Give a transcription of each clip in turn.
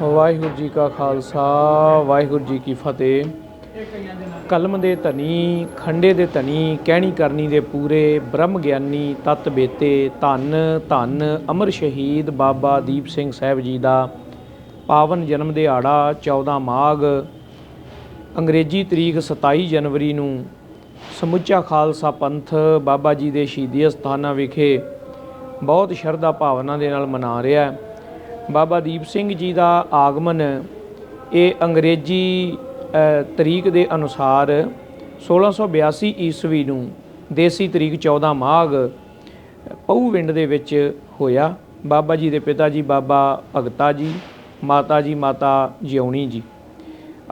ਵਾਹਿਗੁਰੂ ਜੀ ਕਾ ਖਾਲਸਾ, ਵਾਹਿਗੁਰੂ ਜੀ ਕੀ ਫਤਿਹ। ਕਲਮ ਦੇ ਧਨੀ, ਖੰਡੇ ਦੇ ਧਨੀ, ਕਹਿਣੀ ਕਰਨੀ ਦੇ ਪੂਰੇ, ਬ੍ਰਹਮ ਗਿਆਨੀ, ਤਤ ਬੇਤੇ, ਧੰਨ ਧੰਨ, ਅਮਰ ਸ਼ਹੀਦ ਬਾਬਾ ਦੀਪ ਸਿੰਘ ਸਾਹਿਬ ਜੀ ਦਾ ਪਾਵਨ ਜਨਮ ਦਿਹਾੜਾ 14 ਮਾਘ, ਅੰਗਰੇਜ਼ੀ ਤਰੀਕ 27 ਜਨਵਰੀ ਨੂੰ ਸਮੁੱਚਾ ਖਾਲਸਾ ਪੰਥ ਬਾਬਾ ਜੀ ਦੇ ਸ਼ਹੀਦੀ ਅਸਥਾਨਾਂ ਵਿਖੇ ਬਹੁਤ ਸ਼ਰਧਾ ਭਾਵਨਾ ਦੇ ਨਾਲ ਮਨਾ ਰਿਹਾ ਹੈ। ਬਾਬਾ ਦੀਪ ਸਿੰਘ ਜੀ ਦਾ ਆਗਮਨ ਇਹ ਅੰਗਰੇਜ਼ੀ ਤਰੀਕ ਦੇ ਅਨੁਸਾਰ 1682 ਈਸਵੀ ਨੂੰ ਦੇਸੀ ਤਰੀਕ 14 ਮਾਘ ਪਹੂਵਿੰਡ ਦੇ ਵਿੱਚ ਹੋਇਆ। ਬਾਬਾ ਜੀ ਦੇ ਪਿਤਾ ਜੀ ਬਾਬਾ ਭਗਤਾ ਜੀ, ਮਾਤਾ ਜੀ ਮਾਤਾ ਜਿਉਣੀ ਜੀ।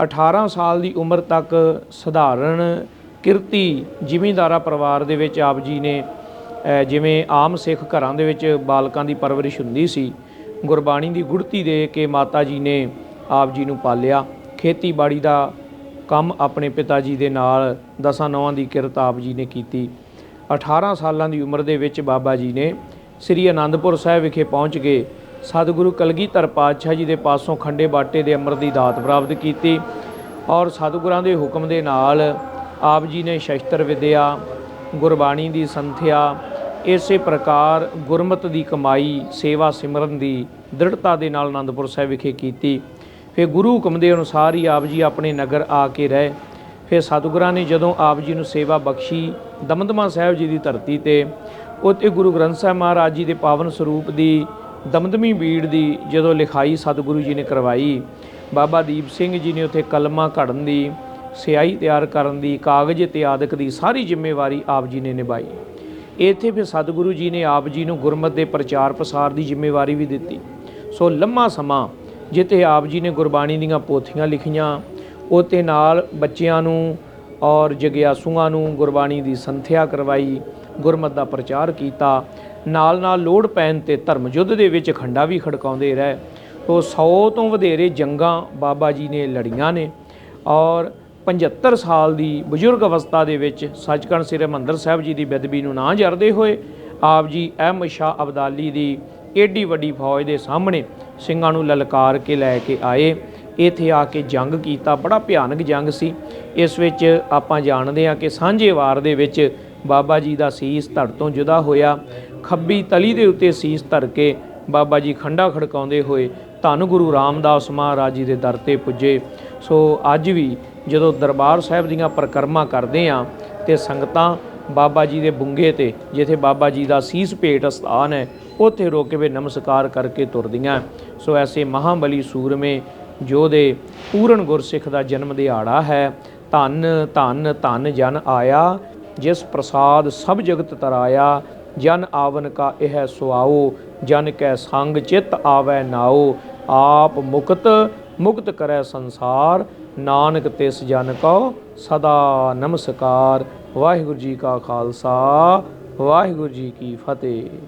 18 ਸਾਲ ਦੀ ਉਮਰ ਤੱਕ ਸਧਾਰਨ ਕਿਰਤੀ ਜ਼ਿਮੀਂਦਾਰਾ ਪਰਿਵਾਰ ਦੇ ਵਿੱਚ ਆਪ ਜੀ ਨੇ ਜਿਵੇਂ ਆਮ ਸਿੱਖ ਘਰਾਂ ਦੇ ਵਿੱਚ ਬਾਲਕਾਂ ਦੀ ਪਰਵਰਿਸ਼ ਹੁੰਦੀ ਸੀ ਗੁਰਬਾਣੀ ਦੀ ਗੁੜਤੀ ਦੇ ਕੇ ਮਾਤਾ ਜੀ ਨੇ ਆਪ ਜੀ ਨੂੰ ਪਾਲਿਆ। ਖੇਤੀਬਾੜੀ ਦਾ ਕੰਮ ਆਪਣੇ ਪਿਤਾ ਜੀ ਦੇ ਨਾਲ ਦਸਾਂ ਨੌਆਂ ਦੀ ਕਿਰਤ ਆਪ ਜੀ ਨੇ ਕੀਤੀ। 18 ਸਾਲਾਂ ਦੀ ਉਮਰ ਦੇ ਵਿੱਚ ਬਾਬਾ ਜੀ ਨੇ ਸ੍ਰੀ ਅਨੰਦਪੁਰ ਸਾਹਿਬ ਵਿਖੇ ਪਹੁੰਚ ਕੇ ਸਤਿਗੁਰੂ ਕਲਗੀਧਰ ਪਾਤਸ਼ਾਹ ਜੀ ਦੇ ਪਾਸੋਂ ਖੰਡੇ ਬਾਟੇ ਦੇ ਅੰਮ੍ਰਿਤ ਦੀ ਦਾਤ ਪ੍ਰਾਪਤ ਕੀਤੀ ਔਰ ਸਤਿਗੁਰਾਂ ਦੇ ਹੁਕਮ ਦੇ ਨਾਲ ਆਪ ਜੀ ਨੇ ਸ਼ਸਤਰ ਵਿਦਿਆ, ਗੁਰਬਾਣੀ ਦੀ ਸੰਥਿਆ ਇਸੇ ਪ੍ਰਕਾਰ ਗੁਰਮਤ ਦੀ ਕਮਾਈ, ਸੇਵਾ ਸਿਮਰਨ ਦੀ ਦ੍ਰਿੜਤਾ ਦੇ ਨਾਲ ਆਨੰਦਪੁਰ ਸਾਹਿਬ ਵਿਖੇ ਕੀਤੀ। ਫਿਰ ਗੁਰੂ ਹੁਕਮ ਦੇ ਅਨੁਸਾਰ ਹੀ ਆਪ ਜੀ ਆਪਣੇ ਨਗਰ ਆ ਕੇ ਰਹੇ। ਫਿਰ ਸਤਿਗੁਰਾਂ ਨੇ ਜਦੋਂ ਆਪ ਜੀ ਨੂੰ ਸੇਵਾ ਬਖਸ਼ੀ ਦਮਦਮਾ ਸਾਹਿਬ ਜੀ ਦੀ ਧਰਤੀ ਤੇ, ਉੱਥੇ ਗੁਰੂ ਗ੍ਰੰਥ ਸਾਹਿਬ ਮਹਾਰਾਜ ਜੀ ਦੇ ਪਾਵਨ ਸਰੂਪ ਦੀ ਦਮਦਮੀ ਬੀੜ ਦੀ ਜਦੋਂ ਲਿਖਾਈ ਸਤਿਗੁਰੂ ਜੀ ਨੇ ਕਰਵਾਈ, ਬਾਬਾ ਦੀਪ ਸਿੰਘ ਜੀ ਨੇ ਉੱਥੇ ਕਲਮਾ ਘੜਨ ਦੀ, ਸਿਆਹੀ ਤਿਆਰ ਕਰਨ ਦੀ, ਕਾਗਜ਼ ਇਤਿਆਦਿਕ ਦੀ ਸਾਰੀ ਜ਼ਿੰਮੇਵਾਰੀ ਆਪ ਜੀ ਨੇ ਨਿਭਾਈ। ਇੱਥੇ ਫਿਰ ਸਤਿਗੁਰੂ ਜੀ ਨੇ ਆਪ ਜੀ ਨੂੰ ਗੁਰਮਤ ਦੇ ਪ੍ਰਚਾਰ ਪ੍ਰਸਾਰ ਦੀ ਜ਼ਿੰਮੇਵਾਰੀ ਵੀ ਦਿੱਤੀ। ਸੋ ਲੰਮਾ ਸਮਾਂ ਜਿੱਥੇ ਆਪ ਜੀ ਨੇ ਗੁਰਬਾਣੀ ਦੀਆਂ ਪੋਥੀਆਂ ਲਿਖੀਆਂ ਉਹਤੇ ਨਾਲ ਬੱਚਿਆਂ ਨੂੰ ਔਰ ਜਗਿਆਸੂਆਂ ਨੂੰ ਗੁਰਬਾਣੀ ਦੀ ਸੰਥਿਆ ਕਰਵਾਈ, ਗੁਰਮਤ ਦਾ ਪ੍ਰਚਾਰ ਕੀਤਾ। ਨਾਲ ਨਾਲ ਲੋੜ ਪੈਣ ਤੇ ਧਰਮ ਯੁੱਧ ਦੇ ਵਿੱਚ ਖੰਡਾ ਵੀ ਖੜਕਾਉਂਦੇ ਰਹੇ। ਸੋ 100 ਤੋਂ ਵਧੇਰੇ ਜੰਗਾਂ ਬਾਬਾ ਜੀ ਨੇ ਲੜੀਆਂ ਨੇ ਔਰ 75 ਸਾਲ ਦੀ ਬਜ਼ੁਰਗ ਅਵਸਥਾ ਦੇ ਵਿੱਚ ਸੱਚਖੰਡ ਸ੍ਰੀ ਹਰਿਮੰਦਰ ਸਾਹਿਬ ਜੀ ਦੀ ਬੇਦਬੀ ਨੂੰ ਨਾ ਜਰਦੇ ਹੋਏ ਆਪ ਜੀ ਅਹਿਮਦ ਸ਼ਾਹ ਅਬਦਾਲੀ ਦੀ ਏਡੀ ਵੱਡੀ ਫੌਜ ਦੇ ਸਾਹਮਣੇ ਸਿੰਘਾਂ ਨੂੰ ਲਲਕਾਰ ਕੇ ਲੈ ਕੇ ਆਏ। ਇੱਥੇ ਆ ਕੇ ਜੰਗ ਕੀਤਾ। ਬੜਾ ਭਿਆਨਕ ਜੰਗ ਸੀ। ਇਸ ਵਿੱਚ ਆਪਾਂ ਜਾਣਦੇ ਹਾਂ ਕਿ ਸਾਂਝੇ ਵਾਰ ਦੇ ਵਿੱਚ ਬਾਬਾ ਜੀ ਦਾ ਸੀਸ ਧੜ ਤੋਂ ਜੁਦਾ ਹੋਇਆ। ਖੱਬੀ ਤਲੀ ਦੇ ਉੱਤੇ ਸੀਸ ਧਰ ਕੇ ਬਾਬਾ ਜੀ ਖੰਡਾ ਖੜਕਾਉਂਦੇ ਹੋਏ ਧੰਨ ਗੁਰੂ ਰਾਮਦਾਸ ਮਹਾਰਾਜ ਜੀ ਦੇ ਦਰ ਤੇ ਪੁੱਜੇ। ਸੋ ਅੱਜ ਵੀ ਜਦੋਂ ਦਰਬਾਰ ਸਾਹਿਬ ਦੀਆਂ ਪਰਿਕਰਮਾ ਕਰਦੇ ਆ ਤੇ ਸੰਗਤਾਂ ਬਾਬਾ ਜੀ ਦੇ ਬੁੰਗੇ ਤੇ, ਜਿੱਥੇ ਬਾਬਾ ਜੀ ਦਾ ਸੀਸ ਭੇਟ ਸਥਾਨ ਹੈ, ਉੱਥੇ ਰੋਕ ਕੇ ਵੀ ਨਮਸਕਾਰ ਕਰਕੇ ਤੁਰਦੀਆਂ ਸੋ ਐਸੇ ਮਹਾਬਲੀ ਸੂਰਮੇ, ਜੋ ਦੇ ਪੂਰਨ ਗੁਰਸਿੱਖ ਦਾ ਜਨਮ ਦਿਹਾੜਾ ਹੈ, ਧੰਨ ਧੰਨ ਧੰਨ ਜਨ ਆਇਆ, ਜਿਸ ਪ੍ਰਸਾਦ ਸਭ ਜਗਤ ਤਰਾਇਆ, ਜਨ ਆਵਨ ਕਾ ਇਹ ਸੁਆਓ, ਜਨ ਕੈ ਸੰਗ ਚਿਤ ਆਵੈ ਨਾਓ, ਆਪ ਮੁਕਤ ਮੁਕਤ ਕਰੈ ਸੰਸਾਰ। ਨਾਨਕ ਤਿਸ ਜਨ ਕੋ ਸਦਾ ਨਮਸਕਾਰ। ਵਾਹਿਗੁਰੂ ਜੀ ਕਾ ਖਾਲਸਾ, ਵਾਹਿਗੁਰੂ ਜੀ ਕੀ ਫਤਿਹ।